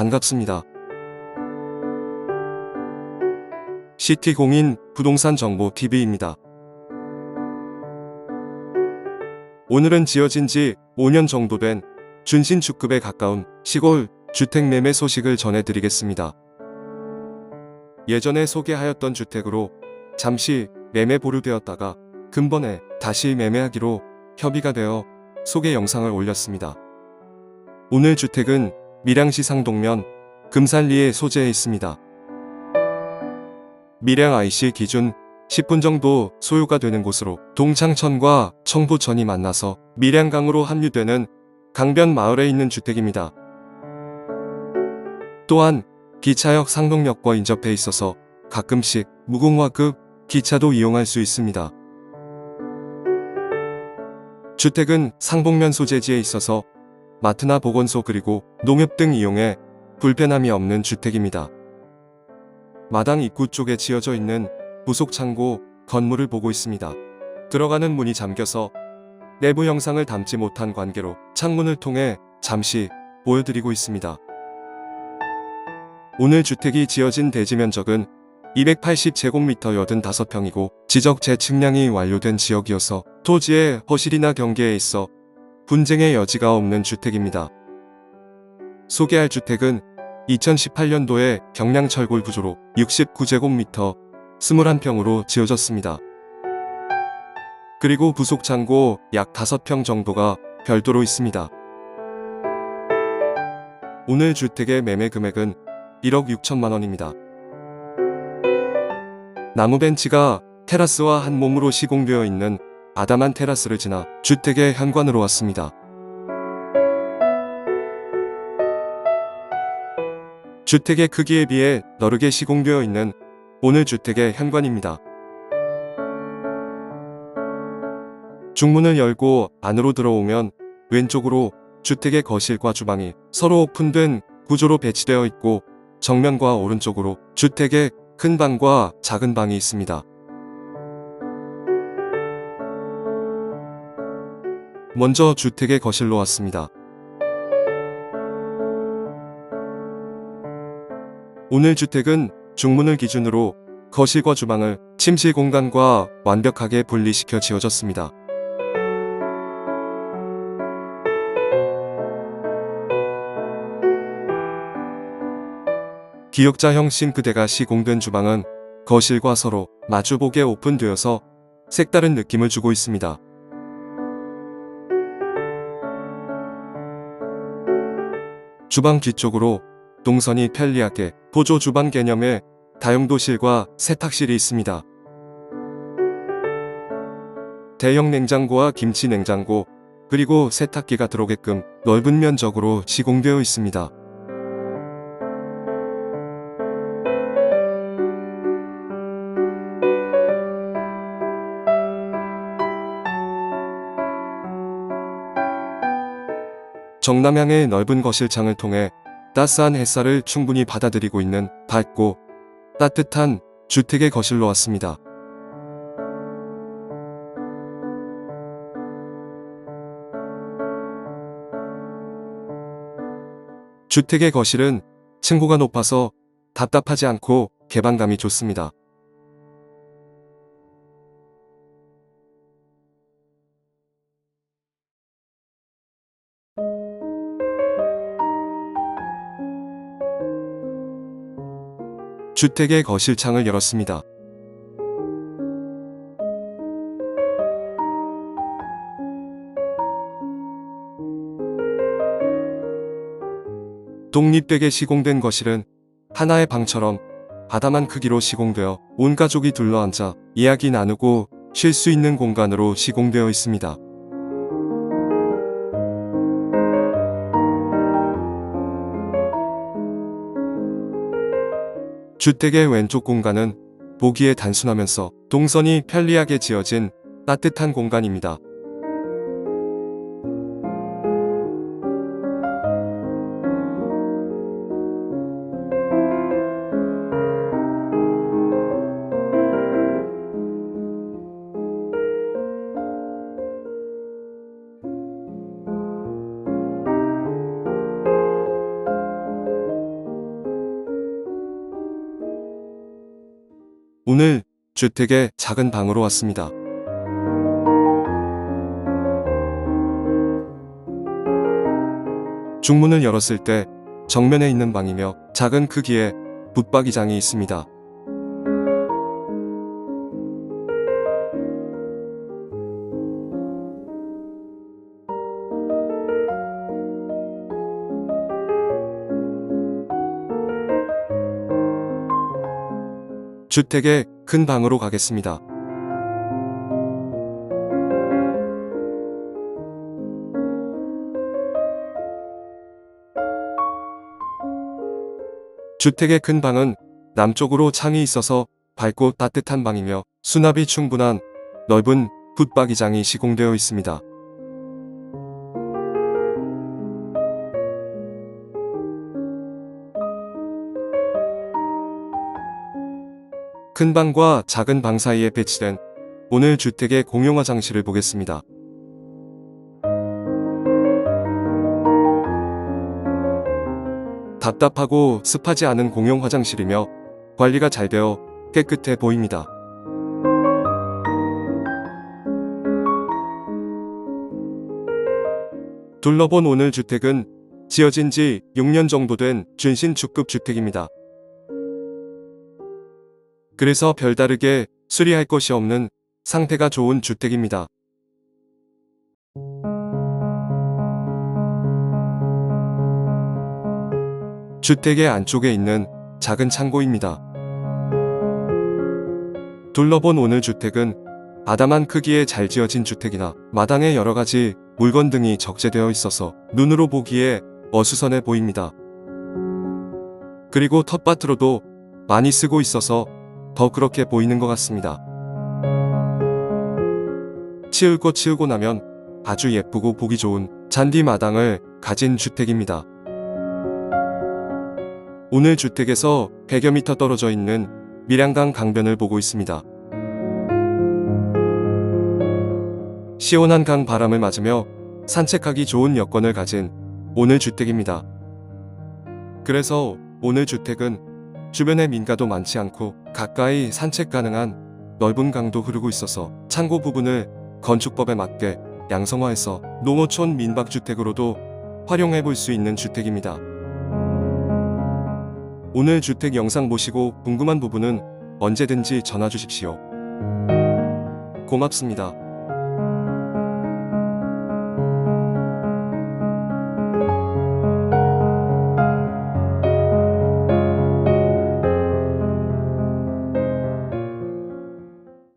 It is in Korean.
반갑습니다. 시티공인 부동산 정보 TV입니다. 오늘은 지어진 지 5년 정도 된 준신축급에 가까운 시골 주택 매매 소식을 전해드리겠습니다. 예전에 소개하였던 주택으로 잠시 매매 보류되었다가 근본에 다시 매매하기로 협의가 되어 소개 영상을 올렸습니다. 오늘 주택은 밀양시 상동면 금산리에 소재해 있습니다. 밀양 IC 기준 10분 정도 소요가 되는 곳으로 동창천과 청부천이 만나서 밀양강으로 합류되는 강변 마을에 있는 주택입니다. 또한 기차역 상동역과 인접해 있어서 가끔씩 무궁화급 기차도 이용할 수 있습니다. 주택은 상복면 소재지에 있어서 마트나 보건소 그리고 농협 등 이용해 불편함이 없는 주택입니다. 마당 입구 쪽에 지어져 있는 부속 창고 건물을 보고 있습니다. 들어가는 문이 잠겨서 내부 영상을 담지 못한 관계로 창문을 통해 잠시 보여드리고 있습니다. 오늘 주택이 지어진 대지 면적은 280제곱미터 85평이고 지적 재측량이 완료된 지역이어서 토지의 허실이나 경계에 있어 분쟁의 여지가 없는 주택입니다. 소개할 주택은 2018년도에 경량철골 구조로 69제곱미터 21평으로 지어졌습니다. 그리고 부속 창고 약 5평 정도가 별도로 있습니다. 오늘 주택의 매매 금액은 1억 6천만 원입니다. 나무 벤치가 테라스와 한 몸으로 시공되어 있는 아담한 테라스를 지나 주택의 현관으로 왔습니다. 주택의 크기에 비해 너르게 시공되어 있는 오늘 주택의 현관입니다. 중문을 열고 안으로 들어오면 왼쪽으로 주택의 거실과 주방이 서로 오픈된 구조로 배치되어 있고 정면과 오른쪽으로 주택의 큰 방과 작은 방이 있습니다. 먼저 주택의 거실로 왔습니다. 오늘 주택은 중문을 기준으로 거실과 주방을 침실 공간과 완벽하게 분리시켜 지어졌습니다. 기역자형 싱크대가 시공된 주방은 거실과 서로 마주보게 오픈되어서 색다른 느낌을 주고 있습니다. 주방 뒤쪽으로 동선이 편리하게 보조 주방 개념의 다용도실과 세탁실이 있습니다. 대형 냉장고와 김치 냉장고, 그리고 세탁기가 들어오게끔 넓은 면적으로 시공되어 있습니다. 정남향의 넓은 거실창을 통해 따스한 햇살을 충분히 받아들이고 있는 밝고 따뜻한 주택의 거실로 왔습니다. 주택의 거실은 층고가 높아서 답답하지 않고 개방감이 좋습니다. 주택의 거실 창을 열었습니다. 독립되게 시공된 거실은 하나의 방처럼 바다만 크기로 시공되어 온 가족이 둘러앉아 이야기 나누고 쉴 수 있는 공간으로 시공되어 있습니다. 주택의 왼쪽 공간은 보기에 단순하면서 동선이 편리하게 지어진 따뜻한 공간입니다. 오늘 주택의 작은 방으로 왔습니다. 중문을 열었을 때 정면에 있는 방이며 작은 크기의 붙박이장이 있습니다. 주택의 큰 방으로 가겠습니다. 주택의 큰 방은 남쪽으로 창이 있어서 밝고 따뜻한 방이며 수납이 충분한 넓은 붙박이장이 시공되어 있습니다. 큰 방과 작은 방 사이에 배치된 오늘 주택의 공용 화장실을 보겠습니다. 답답하고 습하지 않은 공용 화장실이며 관리가 잘 되어 깨끗해 보입니다. 둘러본 오늘 주택은 지어진 지 6년 정도 된 준신축급 주택입니다. 그래서 별다르게 수리할 것이 없는 상태가 좋은 주택입니다. 주택의 안쪽에 있는 작은 창고입니다. 둘러본 오늘 주택은 아담한 크기의 잘 지어진 주택이나 마당에 여러 가지 물건 등이 적재되어 있어서 눈으로 보기에 어수선해 보입니다. 그리고 텃밭으로도 많이 쓰고 있어서 더 그렇게 보이는 것 같습니다. 치울 거 치우고 나면 아주 예쁘고 보기 좋은 잔디 마당을 가진 주택입니다. 오늘 주택에서 100여 미터 떨어져 있는 밀양강 강변을 보고 있습니다. 시원한 강 바람을 맞으며 산책하기 좋은 여건을 가진 오늘 주택입니다. 그래서 오늘 주택은 주변에 민가도 많지 않고 가까이 산책 가능한 넓은 강도 흐르고 있어서 창고 부분을 건축법에 맞게 양성화해서 농어촌 민박주택으로도 활용해 볼 수 있는 주택입니다. 오늘 주택 영상 보시고 궁금한 부분은 언제든지 전화 주십시오. 고맙습니다.